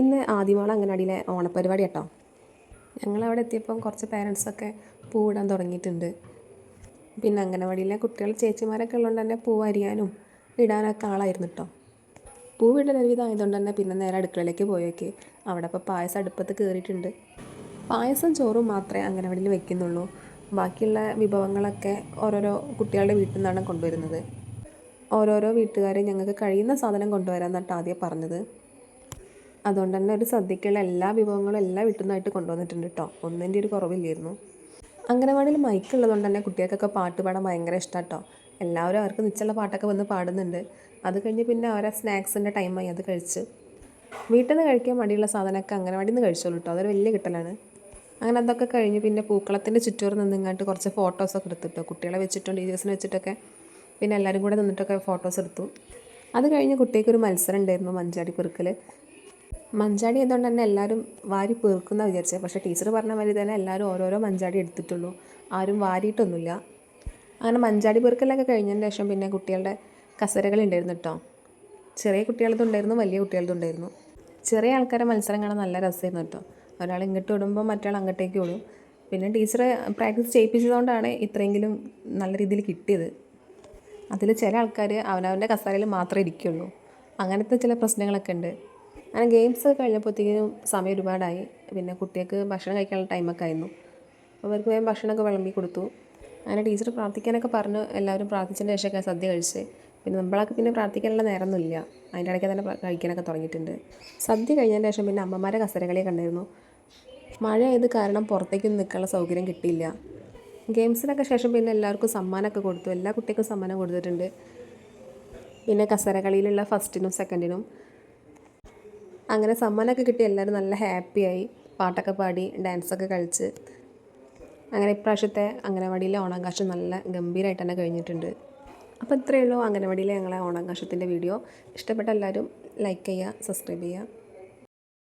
ഇന്ന് ആദ്യമാള അംഗനവാടിയിലെ ഓണപ്പരിപാടി കേട്ടോ. ഞങ്ങളവിടെ എത്തിയപ്പം കുറച്ച് പേരൻസൊക്കെ പൂവിടാൻ തുടങ്ങിയിട്ടുണ്ട്. പിന്നെ അംഗനവാടിയിലെ കുട്ടികൾ ചേച്ചിമാരൊക്കെ ഉള്ളതുകൊണ്ട് തന്നെ പൂവ് അരിയാനും ഇടാനൊക്കെ ആളായിരുന്നു കേട്ടോ പൂവിടൽ ഒരുവിധം തന്നെ പിന്നെ നേരെ അടുക്കളയിലേക്ക് പോയേക്ക്. അവിടെ ഇപ്പോൾ പായസം അടുപ്പത്ത് കയറിയിട്ടുണ്ട് പായസം ചോറും മാത്രമേ അംഗനവാടിയിൽ വെക്കുന്നുള്ളൂ. ബാക്കിയുള്ള വിഭവങ്ങളൊക്കെ ഓരോരോ കുട്ടികളുടെ വീട്ടിൽ നിന്നാണ് കൊണ്ടുവരുന്നത്. ഓരോരോ വീട്ടുകാരെ ഞങ്ങൾക്ക് കഴിയുന്ന സാധനം കൊണ്ടുവരാമെന്നാണ് ആദ്യം പറഞ്ഞത്. അതുകൊണ്ട് തന്നെ ഒരു സദ്യക്കുള്ള എല്ലാ വിഭവങ്ങളും എല്ലാ വീട്ടിൽ കൊണ്ടുവന്നിട്ടുണ്ട് കേട്ടോ ഒന്നിന്റെ ഒരു കുറവില്ലായിരുന്നു. അംഗനവാടിയിൽ മൈക്ക് ഉള്ളതുകൊണ്ട് തന്നെ കുട്ടികൾക്കൊക്കെ പാട്ട് പാടാൻ ഭയങ്കര ഇഷ്ടമാണ് കേട്ടോ എല്ലാവരും അവർക്ക് നിച്ചുള്ള പാട്ടൊക്കെ വന്ന് പാടുന്നുണ്ട്. അത് കഴിഞ്ഞ് പിന്നെ അവരെ സ്നാക്സിന്റെ ടൈമായി അത് കഴിച്ച്. വീട്ടിൽ നിന്ന് കഴിക്കാൻ മടിയുള്ള സാധനമൊക്കെ അംഗനവാടിയിൽ നിന്ന് കഴിച്ചോളൂ കേട്ടോ അതൊരു വലിയ കിട്ടലാണ്. അങ്ങനെ അതൊക്കെ കഴിഞ്ഞ് പിന്നെ പൂക്കളത്തിന്റെ ചുറ്റൂറ് നിന്നിങ്ങാണ്ട് കുറച്ച് ഫോട്ടോസൊക്കെ എടുത്തിട്ടോ. കുട്ടികളെ വെച്ചിട്ടും ടീച്ചേഴ്സിനെ വെച്ചിട്ടൊക്കെ പിന്നെ എല്ലാവരും കൂടെ നിന്നിട്ടൊക്കെ ഫോട്ടോസ് എടുത്തു. അത് കഴിഞ്ഞ് കുട്ടിക്ക് ഒരു മത്സരം ഉണ്ടായിരുന്നു മഞ്ചാടി പെറുക്കൽ മഞ്ചാടി ആയതുകൊണ്ട് തന്നെ എല്ലാവരും വാരി പെറുക്കുന്ന വിചാരിച്ചത് പക്ഷേ ടീച്ചർ പറഞ്ഞ മാതിരി തന്നെ എല്ലാവരും ഓരോരോ മഞ്ചാടി എടുത്തിട്ടുള്ളൂ. ആരും വാരിയിട്ടൊന്നുമില്ല. അങ്ങനെ മഞ്ചാടി പെറുക്കലൊക്കെ കഴിഞ്ഞതിന് ശേഷം പിന്നെ കുട്ടികളുടെ കസരകൾ ഉണ്ടായിരുന്നു കേട്ടോ. ചെറിയ കുട്ടികളതുണ്ടായിരുന്നു വലിയ കുട്ടികളതുണ്ടായിരുന്നു ചെറിയ ആൾക്കാരെ മത്സരം കാണാൻ നല്ല രസമായിരുന്നു കേട്ടോ. ഒരാൾ ഇങ്ങോട്ട് വിടുമ്പോൾ മറ്റൊരാൾ അങ്ങോട്ടേക്ക് വിടും. പിന്നെ ടീച്ചർ പ്രാക്ടീസ് ചെയ്യിപ്പിച്ചതുകൊണ്ടാണ് ഇത്രയെങ്കിലും നല്ല രീതിയിൽ കിട്ടിയത്. അതിൽ ചില ആൾക്കാർ അവനവന്റെ കസാരയിൽ മാത്രമേ ഇരിക്കുള്ളൂ. അങ്ങനത്തെ ചില പ്രശ്നങ്ങളൊക്കെ ഉണ്ട്. അങ്ങനെ ഗെയിംസ് കഴിഞ്ഞപ്പോഴത്തേക്കും സമയം ഒരുപാടായി. പിന്നെ കുട്ടികൾക്ക് ഭക്ഷണം കഴിക്കാനുള്ള ടൈമൊക്കെ ആയിരുന്നു. അവർക്ക് വേഗം ഭക്ഷണമൊക്കെ വിളമ്പി കൊടുത്തു. അങ്ങനെ ടീച്ചർ പ്രാർത്ഥിക്കാനൊക്കെ പറഞ്ഞു. എല്ലാവരും പ്രാർത്ഥിച്ചതിന് ശേഷമൊക്കെ സദ്യ കഴിച്ച്. പിന്നെ നമ്മളൊക്കെ പിന്നെ പ്രാർത്ഥിക്കാനുള്ള നേരമൊന്നുമില്ല. അതിന്റെ ഇടയ്ക്ക് തന്നെ കഴിക്കാനൊക്കെ തുടങ്ങിയിട്ടുണ്ട്. സദ്യ കഴിഞ്ഞതിന് ശേഷം പിന്നെ അമ്മമാരെ കസരകളി കണ്ടായിരുന്നു. മഴ ആയത് കാരണം പുറത്തേക്കൊന്നും നിൽക്കാനുള്ള സൗകര്യം കിട്ടിയില്ല. ഗെയിംസിനൊക്കെ ശേഷം പിന്നെ എല്ലാവർക്കും സമ്മാനമൊക്കെ കൊടുത്തു. എല്ലാ കുട്ടികൾക്കും സമ്മാനം കൊടുത്തിട്ടുണ്ട്. പിന്നെ കസരകളിയിലുള്ള ഫസ്റ്റിനും സെക്കൻഡിനും അങ്ങനെ സമ്മാനമൊക്കെ കിട്ടി. എല്ലാവരും നല്ല ഹാപ്പിയായി. പാട്ടൊക്കെ പാടി ഡാൻസൊക്കെ കളിച്ച്. അങ്ങനെ ഇപ്രാവശ്യത്തെ അംഗനവാടിയിലെ ഓണാകാശം നല്ല ഗംഭീരമായിട്ട് തന്നെ കഴിഞ്ഞിട്ടുണ്ട്. അപ്പോൾ ഇത്രയേ ഉള്ളൂ അംഗനവാടിയിലെ ഞങ്ങളെ ഓണാകാശത്തിന്റെ വീഡിയോ. ഇഷ്ടപ്പെട്ട എല്ലാവരും ലൈക്ക് ചെയ്യുക സബ്സ്ക്രൈബ് ചെയ്യുക.